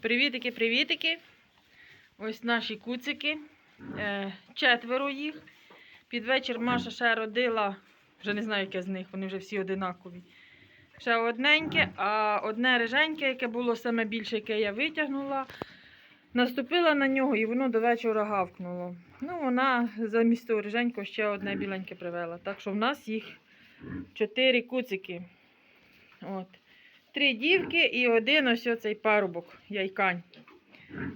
Привітики, привітики. Ось наші куцики. Е, четверо їх. Під вечір Маша ще родила, вже не знаю, яке з них, вони вже всі одинакові. Ще одненьке, а одне риженьке, яке було саме більше, яке я витягнула, наступила на нього і воно до вечора гавкнуло. Ну, вона замість того риженького ще одне біленьке привела. Так що в нас їх чотири куцики. От. Три дівки і один ось оцей парубок, яйкань.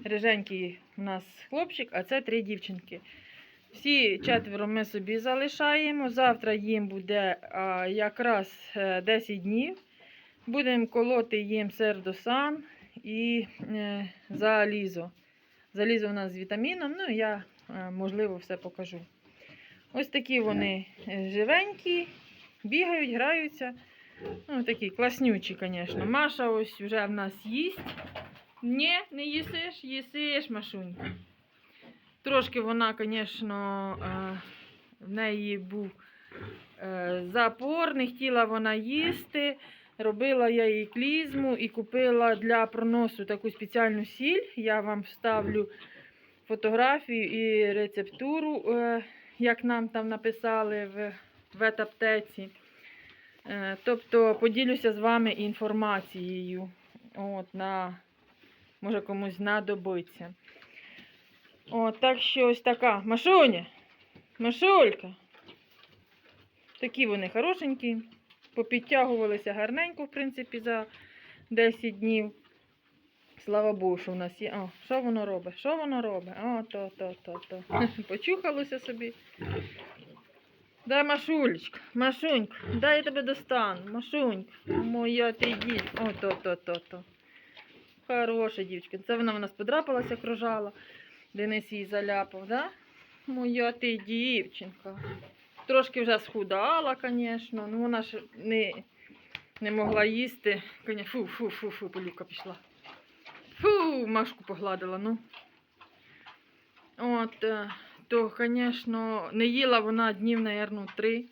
Риженький у нас хлопчик, а це три дівчинки. Всі четверо ми собі залишаємо. Завтра їм буде а, якраз е, 10 днів. Будемо колоти їм сердосан і е, залізо. Залізо у нас з вітаміном, ну я, е, можливо, все покажу. Ось такі вони е, живенькі, бігають, граються. Ну, такі класнючі, звісно. Маша ось вже в нас їсть. Ні, не їсиш, їсиш, Машунька. Трошки вона, звісно, е, в неї був е, запор, не хотіла вона їсти. Робила я їй клізму і купила для проносу таку спеціальну сіль. Я вам вставлю фотографію і рецептуру, е, як нам там написали в ветаптеці. Е, Тобто поділюся з вами інформацією. От, на, може комусь знадобиться. От, так що ось така. Машуня, Машулька. Такі вони хорошенькі. Попідтягувалися гарненько, в принципі, за 10 днів. Слава Богу, що в нас є. О, що воно робить? Що воно робить? О, то, то, то, то. Почухалося собі. Дай Машулечка, Машунька, дай я тебе достану. Машунька, моя ти дівчинка. О, то, то, то, то. Хороша дівчинка. Це вона в нас подрапалася, кружала. Денис її заляпав, да? Моя ти дівчинка. Трошки вже схудала, звісно. Ну вона ж не, не могла їсти. Фу, фу, фу, фу, полюка пішла. Фу, Машку погладила, ну. От, е, то, звісно, не їла вона днів, мабуть, три,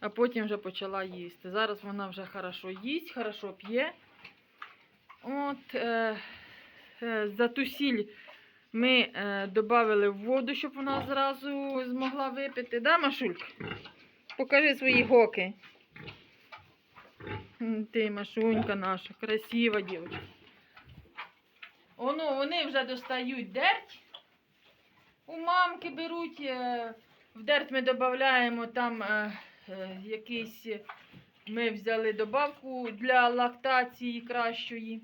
а потім вже почала їсти. Зараз вона вже хорошо їсть, хорошо п'є. От, е, е, за ту сіль ми е, додали в воду, щоб вона зразу змогла випити. Да, Машулька? Покажи свої гоки. Ти, Машунька наша, красива дівчинка. Вони вже достають дерть. У мамки беруть, е, в дерть ми додаємо там е, е, якийсь, ми взяли добавку для лактації кращої.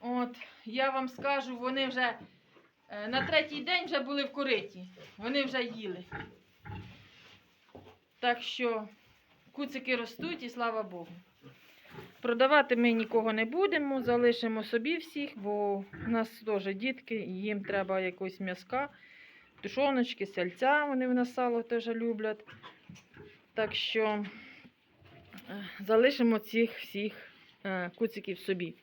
От, я вам скажу, вони вже на третій день вже були в кориті. Вони вже їли. Так що куцики ростуть і слава Богу. Продавати ми нікого не будемо, залишимо собі всіх, бо у нас теж дітки, їм треба якось м'язка, тушоночки, сальця, вони в нас сало теж люблять. Так що е, залишимо цих всіх е, куциків собі.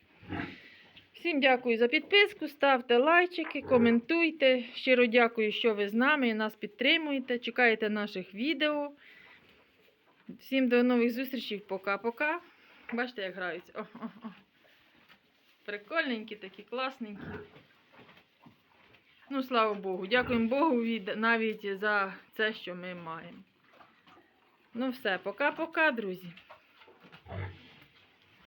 Всім дякую за підписку, ставте лайчики, коментуйте. Щиро дякую, що ви з нами і нас підтримуєте. Чекаєте наших відео. Всім до нових зустрічей. Пока-пока. Бачите, як граються. О, о, о. Прикольненькі, такі класненькі. Ну, слава Богу. Дякуємо Богу навіть за це, що ми маємо. Ну все, пока-пока, друзі.